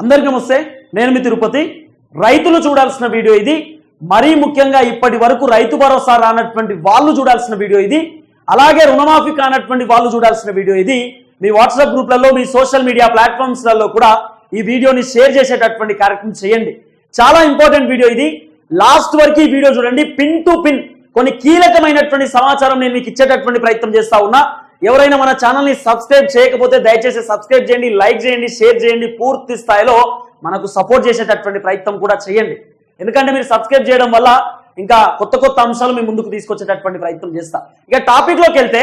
అందరికీ నమస్తే నేను మీ తిరుపతి. రైతులు చూడాల్సిన వీడియో ఇది. మరీ ముఖ్యంగా ఇప్పటి వరకు రైతు భరోసా రానటువంటి వాళ్ళు చూడాల్సిన వీడియో ఇది. అలాగే రుణమాఫీ కానటువంటి వాళ్ళు చూడాల్సిన వీడియో ఇది. మీ వాట్సాప్ గ్రూప్లలో మీ సోషల్ మీడియా ప్లాట్ఫామ్స్లలో కూడా ఈ వీడియోని షేర్ చేసేటటువంటి కార్యక్రమం చేయండి. చాలా ఇంపార్టెంట్ వీడియో ఇది. లాస్ట్ వరకు ఈ వీడియో చూడండి. పిన్ టు పిన్ కొన్ని కీలకమైనటువంటి సమాచారం నేను మీకు ఇచ్చేటటువంటి ప్రయత్నం చేస్తా ఉన్నా. ఎవరైనా మన ఛానల్ని సబ్స్క్రైబ్ చేయకపోతే దయచేసి సబ్స్క్రైబ్ చేయండి లైక్ చేయండి షేర్ చేయండి. పూర్తి స్థాయిలో మనకు సపోర్ట్ చేసేటటువంటి ప్రయత్నం కూడా చేయండి. ఎందుకంటే మీరు సబ్స్క్రైబ్ చేయడం వల్ల ఇంకా కొత్త కొత్త అంశాలు మీ ముందుకు తీసుకొచ్చేటటువంటి ప్రయత్నం చేస్తా. ఇక టాపిక్లోకి వెళ్తే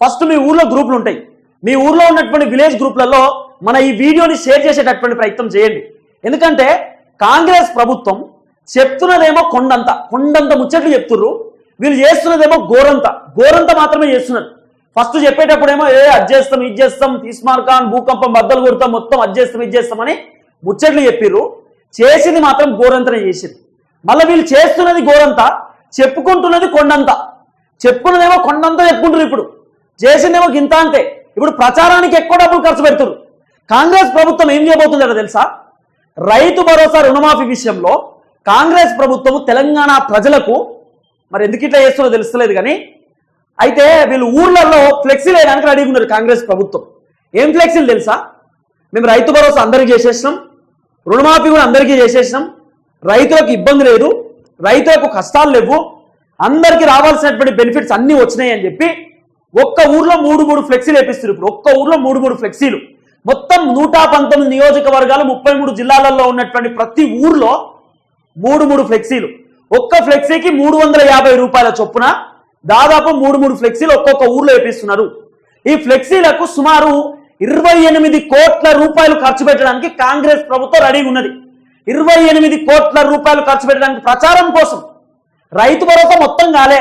ఫస్ట్ మీ ఊర్లో గ్రూపులు ఉంటాయి. మీ ఊర్లో ఉన్నటువంటి విలేజ్ గ్రూప్లలో మన ఈ వీడియోని షేర్ చేసేటటువంటి ప్రయత్నం చేయండి. ఎందుకంటే కాంగ్రెస్ ప్రభుత్వం చెప్తున్నదేమో కొండంత. కొండంత ముచ్చట్లు చెప్తుర్రు. వీళ్ళు చేస్తున్నదేమో గోరంత. గోరంత మాత్రమే చేస్తున్నారు. ఫస్ట్ చెప్పేటప్పుడేమో ఏ అది చేస్తాం ఇది చేస్తాం తీస్మార్కాన్ భూకంపం బద్దలు కొడతాం మొత్తం అది చేస్తాం ఇది చేస్తామని ముచ్చట్లు చెప్పిర్రు. చేసింది మాత్రం గోరంతనే చేసింది. మళ్ళీ వీళ్ళు చేస్తున్నది గోరంత చెప్పుకుంటున్నది కొండంత. చెప్పుకున్నదేమో కొండంత చెప్పుకుంటారు ఇప్పుడు. చేసిందేమో గింత అంతే. ఇప్పుడు ప్రచారానికి ఎక్కువ డబ్బులు ఖర్చు పెడుతున్నారు కాంగ్రెస్ ప్రభుత్వం ఏం చేయబోతుందో తెలుసా? రైతు భరోసా రుణమాఫీ విషయంలో కాంగ్రెస్ ప్రభుత్వము తెలంగాణ ప్రజలకు మరి ఎందుకు ఇట్లా చేస్తుందో తెలుస్తలేదు కానీ అయితే వీళ్ళు ఊర్లలో ఫ్లెక్సీలు వేయడానికి రెడీగా ఉన్నారు కాంగ్రెస్ ప్రభుత్వం. ఏం ఫ్లెక్సీలు తెలుసా? మేము రైతు భరోసా అందరికీ చేసేసినాం రుణమాఫీ కూడా అందరికీ చేసేసినాం. రైతులకు ఇబ్బంది లేదు రైతులకు కష్టాలు లేవు అందరికీ రావాల్సినటువంటి బెనిఫిట్స్ అన్నీ వచ్చినాయి అని చెప్పి ఒక్క ఊర్లో మూడు మూడు ఫ్లెక్సీలు వేపిస్తారు ఇప్పుడు. ఒక్క ఊర్లో మూడు మూడు ఫ్లెక్సీలు మొత్తం నూట పంతొమ్మిది నియోజకవర్గాలు ముప్పై మూడు జిల్లాలలో ఉన్నటువంటి ప్రతి ఊర్లో మూడు మూడు ఫ్లెక్సీలు ఒక్క ఫ్లెక్సీకి మూడు వందల యాభై రూపాయల చొప్పున దాదాపు మూడు మూడు ఫ్లెక్సీలు ఒక్కొక్క ఊర్లో వేపిస్తున్నారు. ఈ ఫ్లెక్సీలకు సుమారు ఇరవై ఎనిమిది కోట్ల రూపాయలు ఖర్చు పెట్టడానికి కాంగ్రెస్ ప్రభుత్వం రెడీ ఉన్నది. ఇరవై ఎనిమిది కోట్ల రూపాయలు ఖర్చు పెట్టడానికి ప్రచారం కోసం రైతు భరోసా మొత్తం కాలే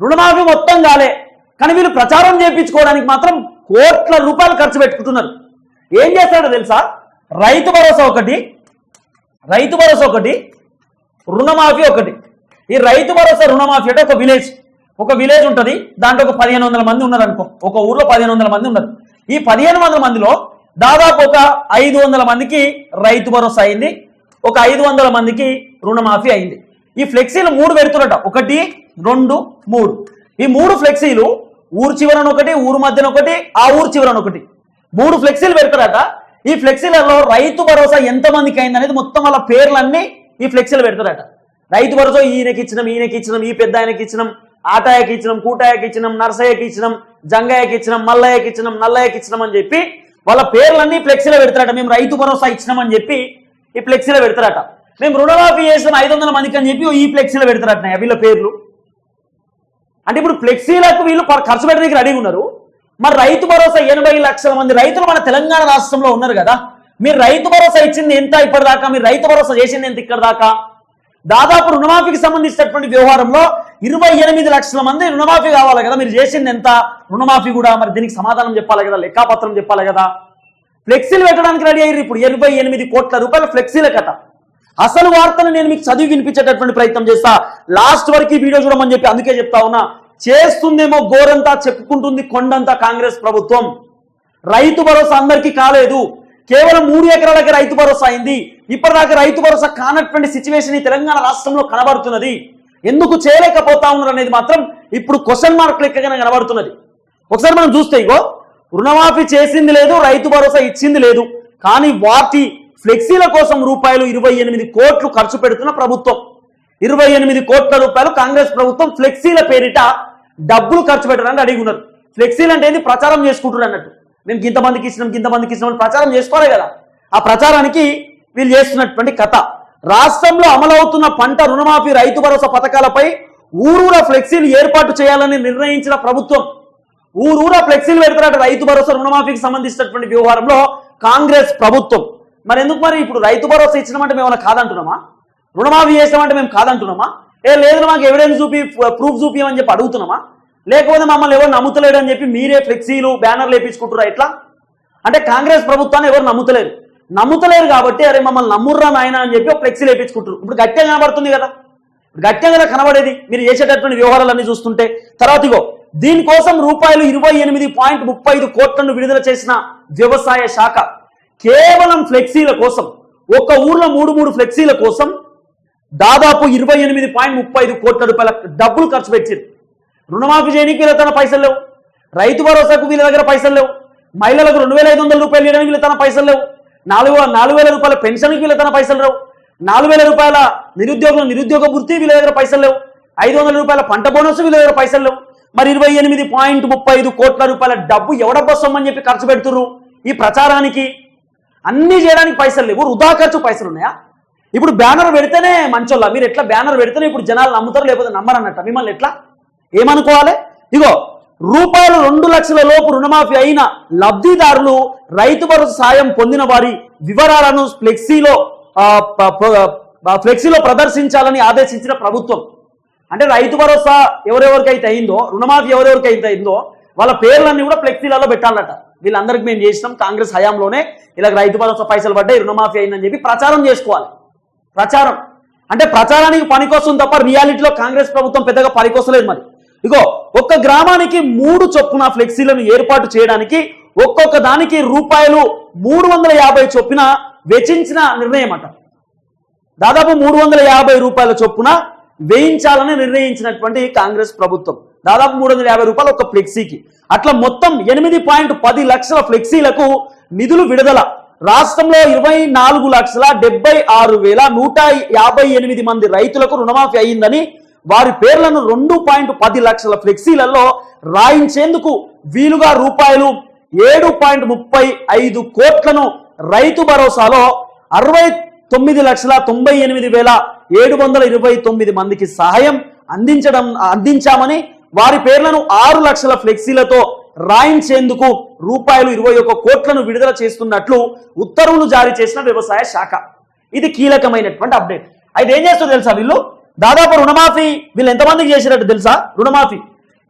రుణమాఫీ మొత్తం కాలే కానీ వీళ్ళు ప్రచారం చేయించుకోవడానికి మాత్రం కోట్ల రూపాయలు ఖర్చు పెట్టుకుంటున్నారు. ఏం చేస్తాడో తెలుసా? రైతు భరోసా ఒకటి రైతు భరోసా ఒకటి రుణమాఫీ ఒకటి. ఈ రైతు భరోసా రుణమాఫీ అంటే ఒక విలేజ్. ఒక విలేజ్ ఉంటుంది దాంట్లో ఒక పదిహేను వందల మంది ఉన్నారు అనుకో ఒక ఊర్లో పదిహేను వందల మంది ఉన్నారు ఈ పదిహేను వందల మందిలో దాదాపు ఒక ఐదు వందల మందికి రైతు భరోసా అయింది ఒక ఐదు వందల మందికి రుణమాఫీ అయింది. ఈ ఫ్లెక్సీలు మూడు పెడుతున్నట ఒకటి రెండు మూడు. ఈ మూడు ఫ్లెక్సీలు ఊరు చివరన ఒకటి ఊరు మధ్యన ఒకటి ఆ ఊరు చివరన ఒకటి. మూడు ఫ్లెక్సీలు పెడతారట ఈ ఫ్లెక్సీలలో రైతు భరోసా ఎంత మందికి అయింది అనేది మొత్తం వాళ్ళ పేర్లన్నీ ఈ ఫ్లెక్సీలు పెడతారట రైతు భరోసా ఈయనకి ఇచ్చినాం ఈయనకి ఇచ్చినాం ఈ పెద్ద ఆయనకి ఇచ్చినాం ఆటాయకి ఇచ్చినాం కూటాయకి ఇచ్చినాం నర్సయ్యకి ఇచ్చినాం జంగయ్యకి ఇచ్చినాం మల్లయ్యకి ఇచ్చినాం నల్లయ్యకి ఇచ్చినాం అని చెప్పి వాళ్ళ పేర్లన్నీ ఫ్లెక్సీలో పెడతారట. మేము రైతు భరోసా ఇచ్చినామని చెప్పి ఈ ఫ్లెక్సీలో పెడతారట. మేము రుణమాఫీ చేసిన ఐదు వందల మందికి అని చెప్పి ఈ ఫ్లెక్సీలో పెడతారట వీళ్ళ పేర్లు. అంటే ఇప్పుడు ఫ్లెక్సీలకు వీళ్ళు ఖర్చు పెట్టడానికి రెడీగా ఉన్నారు. మరి రైతు భరోసా ఎనభై లక్షల మంది రైతులు మన తెలంగాణ రాష్ట్రంలో ఉన్నారు కదా. మీరు రైతు భరోసా ఇచ్చింది ఎంత ఇప్పటిదాకా? మీరు రైతు భరోసా చేసింది ఎంత ఇక్కడ దాకా దాదాపు రుణమాఫీకి సంబంధించినటువంటి వ్యవహారంలో ఇరవై ఎనిమిది లక్షల మంది రుణమాఫీ కావాలి కదా. మీరు చేసింది ఎంత? రుణమాఫీ కూడా మరి దీనికి సమాధానం చెప్పాలి కదా. లెక్కాపత్రం చెప్పాలి కదా. ఫ్లెక్సీలు పెట్టడానికి రెడీ అయ్యారు ఇప్పుడు ఇరవై ఎనిమిది కోట్ల రూపాయల ఫ్లెక్సీల కథ. అసలు వార్తను నేను మీకు చదివి వినిపించేటటువంటి ప్రయత్నం చేస్తా. లాస్ట్ వరకు ఈ వీడియో చూడమని చెప్పి అందుకే చెప్తా ఉన్నా. చేస్తుందేమో గోరంతా చెప్పుకుంటుంది కొండంతా కాంగ్రెస్ ప్రభుత్వం. రైతు భరోసా అందరికీ కాలేదు. కేవలం మూడు ఎకరాలకి రైతు భరోసా అయింది. ఇప్పటిదాకా రైతు భరోసా కానటువంటి సిచ్యువేషన్ ఈ తెలంగాణ రాష్ట్రంలో కనబడుతున్నది. ఎందుకు చేయలేకపోతా ఉన్నారు అనేది మాత్రం ఇప్పుడు క్వశ్చన్ మార్క్ లెక్కగానే కనబడుతున్నది. ఒకసారి మనం చూస్తే ఇగో రుణమాఫీ చేసింది లేదు రైతు భరోసా ఇచ్చింది లేదు కానీ వాటి ఫ్లెక్సీల కోసం రూపాయలు ఇరవై ఎనిమిది కోట్లు ఖర్చు పెడుతున్న ప్రభుత్వం. ఇరవై ఎనిమిది కోట్ల రూపాయలు కాంగ్రెస్ ప్రభుత్వం ఫ్లెక్సీల పేరిట డబ్బులు ఖర్చు పెట్టడానికి అడిగి ఉన్నారు. ఫ్లెక్సీలు అంటే ఏంది? ప్రచారం చేసుకుంటున్నారు అన్నట్టు. మేము ఇంతమందికి ఇచ్చినాం ఇంతమందికి ఇచ్చినాం ప్రచారం చేసుకోవాలి కదా. ఆ ప్రచారానికి వీళ్ళు చేస్తున్నటువంటి కథ. రాష్ట్రంలో అమలవుతున్న పంట రుణమాఫీ రైతు భరోసా పథకాలపై ఊరూర ఫ్లెక్సీలు ఏర్పాటు చేయాలని నిర్ణయించిన ప్రభుత్వం. ఊరూరా ఫ్లెక్సీలు పెడతారట రైతు భరోసా రుణమాఫీకి సంబంధించినటువంటి వ్యవహారంలో కాంగ్రెస్ ప్రభుత్వం. మరి ఎందుకు మరి ఇప్పుడు రైతు భరోసా ఇచ్చినామంటే మేము కాదంటున్నామా? రుణమాఫీ చేసామంటే మేము కాదంటున్నామా? ఏ లేదు మాకు ఎవిడెన్స్ చూపి ప్రూఫ్ చూపించమని చెప్పి అడుగుతున్నామా? లేకపోతే మమ్మల్ని ఎవరు నమ్ముతలేడు అని చెప్పి మీరే ఫ్లెక్సీలు బ్యానర్లు వేపించుకుంటారా ఎట్లా? అంటే కాంగ్రెస్ ప్రభుత్వాన్ని ఎవరు నమ్ముతలేరు. నమ్ముతలేరు కాబట్టి అరే మమ్మల్ని నమ్ముర్రా నాయన అని చెప్పి ఒక ఫ్లెక్సీలు వేపించుకుంటారు ఇప్పుడు గట్టిగా కనబడుతుంది కదా? గట్టిగా కదా కనబడేది మీరు చేసేటటువంటి వ్యవహారాలన్నీ చూస్తుంటే తర్వాత ఇగో దీనికోసం రూపాయలు ఇరవై ఎనిమిది పాయింట్ ముప్పై ఐదు కోట్లను విడుదల చేసిన వ్యవసాయ శాఖ కేవలం ఫ్లెక్సీల కోసం ఒక ఊర్లో మూడు మూడు ఫ్లెక్సీల కోసం దాదాపు ఇరవై ఎనిమిది పాయింట్ ముప్పై ఐదు కోట్ల రూపాయల డబ్బులు ఖర్చు పెట్టింది. రుణమాఫీ చేయడానికి వీళ్ళ తన పైసలు లేవు. రైతు భరోసాకు వీళ్ళ దగ్గర పైసలు లేవు. మహిళలకు రెండు వేల ఐదు వందల రూపాయలు ఇవ్వడానికి వీళ్ళ తన పైసలు లేవు. నాలుగు నాలుగు వేల రూపాయల పెన్షన్కి వీళ్ళ తన పైసలు లేవు. నాలుగు వేల రూపాయల నిరుద్యోగం నిరుద్యోగ వృత్తి వీళ్ళ దగ్గర పైసలు లేవు. ఐదు వందల రూపాయల పంట బోనస్ వీళ్ళ దగ్గర పైసలు లేవు. మరి ఇరవై ఎనిమిది పాయింట్ ముప్పై ఐదు కోట్ల రూపాయల డబ్బు ఎవడబ్బొస్తామని సొమ్మని చెప్పి ఖర్చు పెడుతుర్రు ఈ ప్రచారానికి? అన్ని చేయడానికి పైసలు లేవు. వృధా ఖర్చు పైసలు ఉన్నాయా? ఇప్పుడు బ్యానర్ పెడితేనే మంచోళ్ళ. మీరు ఎట్లా బ్యానర్ పెడితేనే ఇప్పుడు జనాలు నమ్ముతారు లేకపోతే నమ్మరు అన్నట్ట మిమ్మల్ని ఎట్లా? ఏమనుకోవాలి? ఇగో రూపాయలు రెండు లక్షల లోపు రుణమాఫీ అయిన లబ్ధిదారులు రైతు భరోసా సాయం పొందిన వారి వివరాలను ఫ్లెక్సీలో ఫ్లెక్సీలో ప్రదర్శించాలని ఆదేశించిన ప్రభుత్వం. అంటే రైతు భరోసా ఎవరెవరికైతే అయిందో రుణమాఫీ ఎవరెవరికైతే అయిందో వాళ్ళ పేర్లన్నీ కూడా ఫ్లెక్సీలలో పెట్టాలట. వీళ్ళందరికీ మేము చేసినాం కాంగ్రెస్ హయాంలోనే ఇలా రైతు భరోసా పైసలు పడ్డాయి రుణమాఫీ అయిందని చెప్పి ప్రచారం చేసుకోవాలి. ప్రచారం. అంటే ప్రచారానికి పనికొస్తుంది తప్ప రియాలిటీలో కాంగ్రెస్ ప్రభుత్వం పెద్దగా పనికొస్తలేదు మరి. ఇగో ఒక్క గ్రామానికి మూడు చొప్పున ఫ్లెక్సీలను ఏర్పాటు చేయడానికి ఒక్కొక్క దానికి రూపాయలు మూడు వందల యాభై చొప్పున వెచ్చించిన నిర్ణయం అట దాదాపు మూడు వందల యాభై రూపాయల చొప్పున వేయించాలని నిర్ణయించినటువంటి కాంగ్రెస్ ప్రభుత్వం. దాదాపు మూడు వందల యాభై రూపాయలు ఒక ఫ్లెక్సీకి. అట్లా మొత్తం ఎనిమిది పాయింట్ పది లక్షల ఫ్లెక్సీలకు నిధులు విడుదల. రాష్ట్రంలో ఇరవై నాలుగు లక్షల డెబ్బై ఆరు వేల నూట యాభై ఎనిమిది మంది రైతులకు రుణమాఫీ అయ్యిందని వారి పేర్లను రెండు పాయింట్ పది లక్షల ఫ్లెక్సీలలో రాయించేందుకు వీలుగా రూపాయలు ఏడు పాయింట్ ముప్పై ఐదు కోట్లను రైతు భరోసాలో అరవై తొమ్మిది లక్షల తొంభై ఎనిమిది వేల ఏడు వందల ఇరవై తొమ్మిది మందికి సహాయం అందించడం అందించామని వారి పేర్లను ఆరు లక్షల ఫ్లెక్సీలతో రాయించేందుకు రూపాయలు ఇరవై ఒక్క కోట్లను విడుదల చేస్తున్నట్లు ఉత్తర్వులు జారీ చేసిన వ్యవసాయ శాఖ. ఇది కీలకమైనటువంటి అప్డేట్. అయితే ఏం చేస్తుందో తెలుసా వీళ్ళు? దాదాపు రుణమాఫీ వీళ్ళు ఎంతమందికి చేసినట్టు తెలుసా? రుణమాఫీ.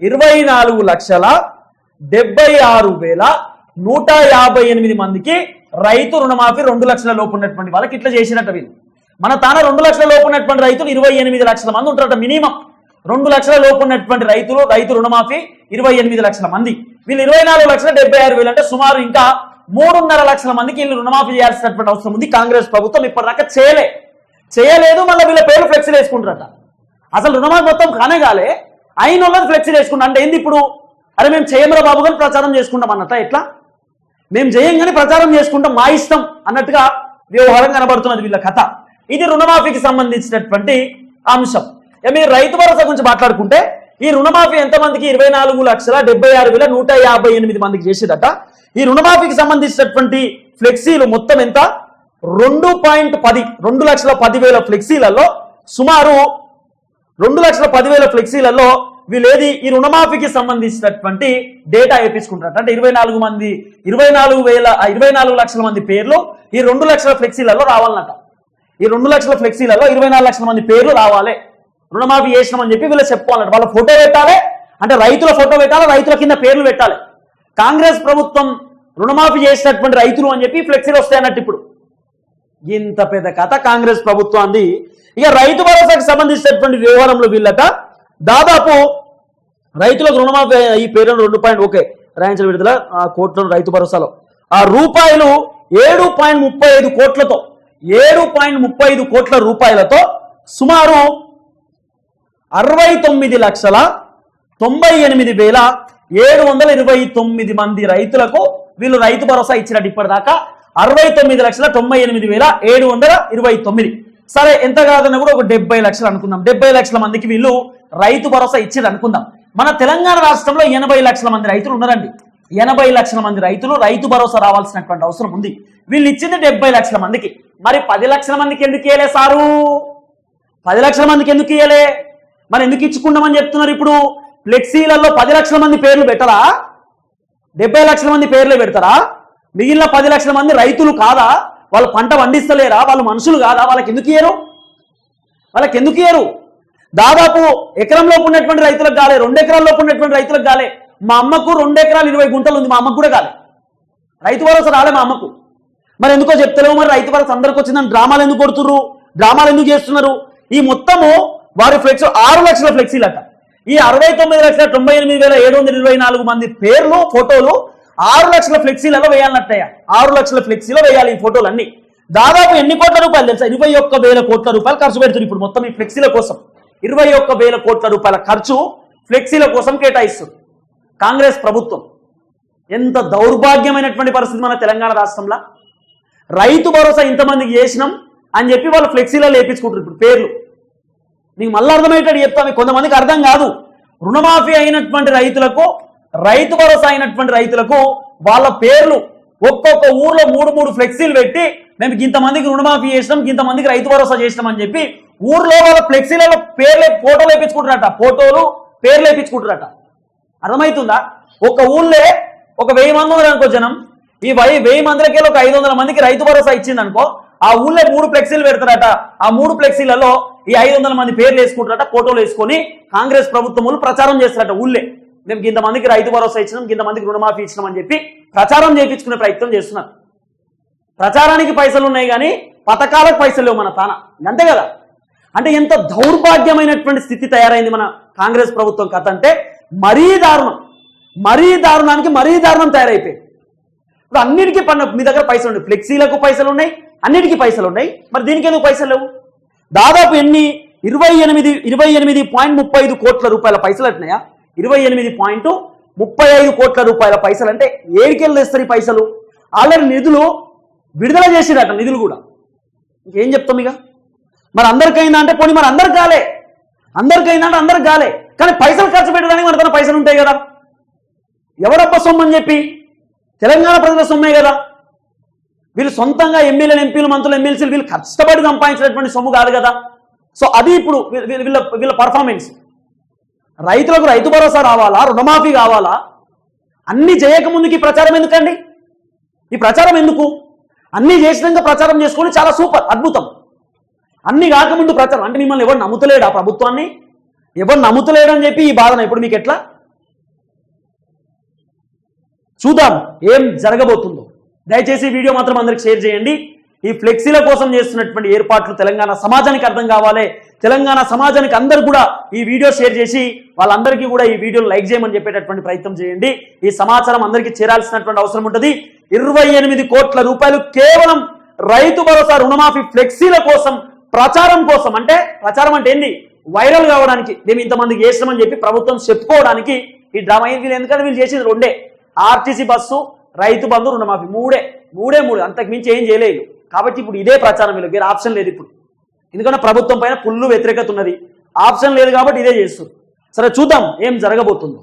ఇరవై నాలుగు లక్షల డెబ్బై ఆరు వేల నూట యాభై ఎనిమిది మందికి రైతు రుణమాఫీ రెండు లక్షల లోపు ఉన్నటువంటి వాళ్ళకి ఇట్లా చేసినట్టు వీళ్ళు. మన తాన రెండు లక్షల లోపు ఉన్నటువంటి రైతులు ఇరవై ఎనిమిది లక్షల మంది ఉంటారట మినిమం. రెండు లక్షల లోపు ఉన్నటువంటి రైతులు రైతు రుణమాఫీ ఇరవై ఎనిమిది లక్షల మంది. వీళ్ళు ఇరవై నాలుగు లక్షల డెబ్బై ఆరు వేలు అంటే సుమారు ఇంకా మూడున్నర లక్షల మందికి వీళ్ళు రుణమాఫీ చేయాల్సినటువంటి అవసరం ఉంది కాంగ్రెస్ ప్రభుత్వం ఇప్పటిదాకా చేయలే. చేయలేదు మళ్ళీ వీళ్ళ పేరు ఫ్లెక్సీలు వేసుకుంటారట. అసలు రుణమాఫీ మొత్తం కానే కాలే అయిన వాళ్ళని ఫ్లెక్సీలు వేసుకుంటారు అంటే ఏంది ఇప్పుడు? అరే మేము చేయమరా బాబు గారు ప్రచారం చేసుకుంటాం అన్నట్ట ఎట్లా? మేము చేయంగానే ప్రచారం చేసుకుంటాం మా ఇష్టం అన్నట్టుగా వ్యవహారం కనబడుతున్నది వీళ్ళ కథ. ఇది రుణమాఫీకి సంబంధించినటువంటి అంశం. మీరు రైతు భరోసా గురించి మాట్లాడుకుంటే ఈ రుణమాఫీ ఎంతమందికి? ఇరవై నాలుగు లక్షల డెబ్బై ఆరు వేల నూట యాభై ఎనిమిది మందికి చేసేదట. ఈ రుణమాఫీకి సంబంధించినటువంటి ఫ్లెక్సీలు మొత్తం ఎంత? రెండు పాయింట్ పది రెండు లక్షల పదివేల ఫ్లెక్సీలలో సుమారు రెండు లక్షల పదివేల ఫ్లెక్సీలలో వీళ్ళేది ఈ రుణమాఫీకి సంబంధించినటువంటి డేటా వేపించుకుంటారట అంటే ఇరవై నాలుగు మంది ఇరవై నాలుగు వేల ఇరవై నాలుగు లక్షల మంది పేర్లు ఈ రెండు లక్షల ఫ్లెక్సీలలో రావాలన్నట. ఈ రెండు లక్షల ఫ్లెక్సీలలో ఇరవై నాలుగు లక్షల మంది పేర్లు రావాలి. రుణమాఫీ చేసినామని చెప్పి వీళ్ళు చెప్పుకోవాలంట వాళ్ళ ఫోటో పెట్టాలి. అంటే రైతుల ఫోటో పెట్టాలి రైతుల కింద పేర్లు పెట్టాలి. కాంగ్రెస్ ప్రభుత్వం రుణమాఫీ చేసినటువంటి రైతులు అని చెప్పి ఫ్లెక్సీలు వస్తాయన్నట్టు ఇప్పుడు. ఇంత పెద్ద కథ కాంగ్రెస్ ప్రభుత్వాన్ని ఇక రైతు భరోసాకి సంబంధించినటువంటి వ్యవహారంలో వీళ్ళట దాదాపు రైతులకు రుణమాఫీ ఈ పేరును రెండు పాయింట్ ఓకే రాయించిన విడుదల. ఆ కోట్లను రైతు భరోసాలో. ఆ రూపాయలు ఏడు పాయింట్ ముప్పై ఐదు కోట్లతో ఏడు పాయింట్ ముప్పై ఐదు కోట్ల రూపాయలతో సుమారు అరవై తొమ్మిది లక్షల తొంభై ఎనిమిది వేల ఏడు వందల ఇరవై తొమ్మిది మంది రైతులకు వీళ్ళు రైతు భరోసా ఇచ్చినట్టు ఇప్పటిదాకా అరవై తొమ్మిది లక్షల తొంభై ఎనిమిది వేల ఏడు వందల ఇరవై తొమ్మిది. సరే ఎంత కాదన్నా కూడా ఒక డెబ్బై లక్షలు అనుకుందాం. డెబ్బై లక్షల మందికి వీళ్ళు రైతు భరోసా ఇచ్చేది అనుకుందాం. మన తెలంగాణ రాష్ట్రంలో ఎనభై లక్షల మంది రైతులు ఉన్నారండి. ఎనభై లక్షల మంది రైతులు రైతు భరోసా రావాల్సినటువంటి అవసరం ఉంది. వీళ్ళు ఇచ్చింది డెబ్బై లక్షల మందికి. మరి పది లక్షల మందికి ఎందుకు ఇయ్యలే సారు? పది లక్షల మందికి ఎందుకు ఇయ్యలే? మరి ఎందుకు ఇచ్చుకుంటామని చెప్తున్నారు ఇప్పుడు? ఫ్లెక్సీలలో పది లక్షల మంది పేర్లు పెట్టరా? డెబ్బై లక్షల మంది పేర్లే పెడతారా? మిగిలిన పది లక్షల మంది రైతులు కాదా? వాళ్ళు పంట పండిస్తలేరా? వాళ్ళు మనుషులు కాదా? వాళ్ళకి ఎందుకు ఇయ్యరు? వాళ్ళకి ఎందుకు ఇయ్యరు? దాదాపు ఎకరంలో ఉన్నటువంటి రైతులకు కాలే రెండు ఎకరాల్లో ఉన్నటువంటి రైతులకు కాలే. మా అమ్మకు రెండు ఎకరాలు ఇరవై గుంటలు ఉంది మా అమ్మకు కూడా కాలే. రైతు భరోసా రాలే మా అమ్మకు. మరి ఎందుకో చెప్తలేవు మరి రైతు భరోసా అందరికి వచ్చిందని డ్రామాలు ఎందుకు కొడుతున్నారు డ్రామాలు ఎందుకు చేస్తున్నారు? ఈ మొత్తము వారు ఫ్లెక్స్ ఆరు లక్షల ఫ్లెక్సీలట. ఈ అరవై తొమ్మిది లక్షల తొంభై ఎనిమిది వేల ఏడు వందల ఇరవై నాలుగు మంది పేర్లు ఫోటోలు ఆరు లక్షల ఫ్లెక్సీలలో వేయాలన్నట్టయ్య. ఆరు లక్షల ఫ్లెక్సీలో వేయాలి ఈ ఫోటోలు అన్ని దాదాపు ఎన్ని కోట్ల రూపాయలు తెలుసా? ఇరవై ఒక్క వేల కోట్ల రూపాయలు ఖర్చు పెడుతుంది ఇప్పుడు మొత్తం ఈ ఫ్లెక్సీల కోసం. ఇరవై ఒక్క వేల కోట్ల రూపాయల ఖర్చు ఫ్లెక్సీల కోసం కేటాయిస్తుంది కాంగ్రెస్ ప్రభుత్వం. ఎంత దౌర్భాగ్యమైనటువంటి పరిస్థితి మన తెలంగాణ రాష్ట్రంలో. రైతు భరోసా ఇంతమందికి చేసినాం అని చెప్పి వాళ్ళు ఫ్లెక్సీలో లేపించుకుంటారు ఇప్పుడు పేర్లు. నీకు మళ్ళీ అర్థమయ్యేటట్టు చెప్తాను కొంతమందికి అర్థం కాదు. రుణమాఫీ అయినటువంటి రైతులకు రైతు భరోసా అయినటువంటి రైతులకు వాళ్ళ పేర్లు ఒక్కొక్క ఊర్లో మూడు మూడు ఫ్లెక్సీలు పెట్టి మేము ఇంతమందికి రుణమాఫీ చేసినాం ఇంతమందికి రైతు భరోసా చేసినాం అని చెప్పి ఊర్లో వాళ్ళ ఫ్లెక్సీలలో పేర్లు ఫోటోలు వేపించుకుంటారట ఫోటోలు పేర్లు వేపించుకుంటారట అర్థమవుతుందా? ఒక ఊళ్ళే ఒక వెయ్యి మంది ఉన్నారు అనుకో జనం. ఈ వెయ్యి వెయ్యి మందిలకి ఒక ఐదు వందల మందికి రైతు భరోసా ఇచ్చింది అనుకో ఆ ఊళ్ళో మూడు ఫ్లెక్సీలు పెడతారట. ఆ మూడు ఫ్లెక్సీలలో ఈ ఐదు వందల మంది పేర్లు వేసుకుంటారట ఫోటోలు వేసుకొని కాంగ్రెస్ ప్రభుత్వములు ప్రచారం చేస్తారట ఊళ్ళే. మేము ఇంతమందికి రైతు భరోసా ఇచ్చినాం ఇంతమందికి రుణమాఫీ ఇచ్చినాం అని చెప్పి ప్రచారం చేయించుకునే ప్రయత్నం చేస్తున్నారు. ప్రచారానికి పైసలు ఉన్నాయి కానీ పథకాలకు పైసలు లేవు మన తాన. అంతే కదా? అంటే ఎంత దౌర్భాగ్యమైనటువంటి స్థితి తయారైంది మన కాంగ్రెస్ ప్రభుత్వం కథ అంటే మరీ దారుణం. మరీ దారుణానికి మరీ దారుణం తయారైపోయింది. ఇప్పుడు అన్నిటికీ పన్న మీ దగ్గర పైసలు ఉన్నాయి. ఫ్లెక్సీలకు పైసలు ఉన్నాయి అన్నిటికీ పైసలు ఉన్నాయి. మరి దీనికి ఎందుకు పైసలు లేవు? దాదాపు ఎన్ని? ఇరవై ఎనిమిది ఇరవై ఎనిమిది పాయింట్ ముప్పై ఐదు కోట్ల రూపాయల పైసలు అంటున్నాయా ఇరవై ఎనిమిది పాయింట్ ముప్పై ఐదు కోట్ల రూపాయల పైసలు అంటే ఏడికెళ్ళి తెస్తారు ఈ పైసలు? ఆల్రెడీ నిధులు విడుదల చేసిరట నిధులు కూడా. ఇంకేం చెప్తాం ఇక? మరి అందరికైందా అంటే పోనీ మరి అందరికి కాలే. అందరికైందా అంటే అందరికి కాలే. కానీ పైసలు ఖర్చు పెట్టడానికి మన తన పైసలు ఉంటాయి కదా. ఎవరప్ప సొమ్ము అని చెప్పి? తెలంగాణ ప్రజల సొమ్మే కదా. వీళ్ళు సొంతంగా ఎమ్మెల్యేలు ఎంపీలు మంత్రులు ఎమ్మెల్సీలు వీళ్ళు కష్టపడి సంపాదించినటువంటి సొమ్ము కాదు కదా. సో అది ఇప్పుడు వీళ్ళ వీళ్ళ వీళ్ళ పర్ఫార్మెన్స్ రైతులకు రైతు భరోసా రావాలా? రుణమాఫీ కావాలా? అన్ని చేయకముందుకి ప్రచారం ఎందుకండి? ఈ ప్రచారం ఎందుకు? అన్ని చేసినాక ప్రచారం చేసుకొని చాలా సూపర్ అద్భుతం. అన్ని కాకముందు ప్రచారం అంటే మిమ్మల్ని ఎవరు నమ్ముతలేడు ఆ ప్రభుత్వాన్ని? ఎవరు నమ్ముతలేడని చెప్పి ఈ బాధన ఇప్పుడు మీకు ఎట్లా? చూద్దాం ఏం జరగబోతుందో. దయచేసి వీడియో మాత్రం అందరికి షేర్ చేయండి. ఈ ఫ్లెక్సీల కోసం చేస్తున్నటువంటి ఏర్పాట్లు తెలంగాణ సమాజానికి అర్థం కావాలి. తెలంగాణ సమాజానికి అందరు కూడా ఈ వీడియో షేర్ చేసి వాళ్ళందరికీ కూడా ఈ వీడియోలు లైక్ చేయమని చెప్పేటటువంటి ప్రయత్నం చేయండి. ఈ సమాచారం అందరికీ చేరాల్సినటువంటి అవసరం ఉంటుంది. ఇరవై ఎనిమిది కోట్ల రూపాయలు కేవలం రైతు భరోసా రుణమాఫీ ఫ్లెక్సీల కోసం ప్రచారం కోసం అంటే ప్రచారం అంటే ఏంది? వైరల్ కావడానికి. మేము ఇంతమందికి చేసినామని చెప్పి ప్రభుత్వం చెప్పుకోవడానికి ఈ డ్రామా ఏంది వీళ్ళు ఎందుకంటే వీళ్ళు చేసేది? రెండే. ఆర్టీసీ బస్సు రైతు బంధు రుణమాఫీ. మూడే. మూడే మూడు. అంతకు మించి ఏం చేయలేదు. కాబట్టి ఇప్పుడు ఇదే ప్రచారం వీళ్ళకి వేరే ఆప్షన్ లేదు ఇప్పుడు. ఎందుకంటే ప్రభుత్వం పైన పుల్లు వ్యతిరేకత ఉన్నది. ఆప్షన్ లేదు కాబట్టి ఇదే చేస్తుంది సరే చూద్దాం ఏం జరగబోతుందో.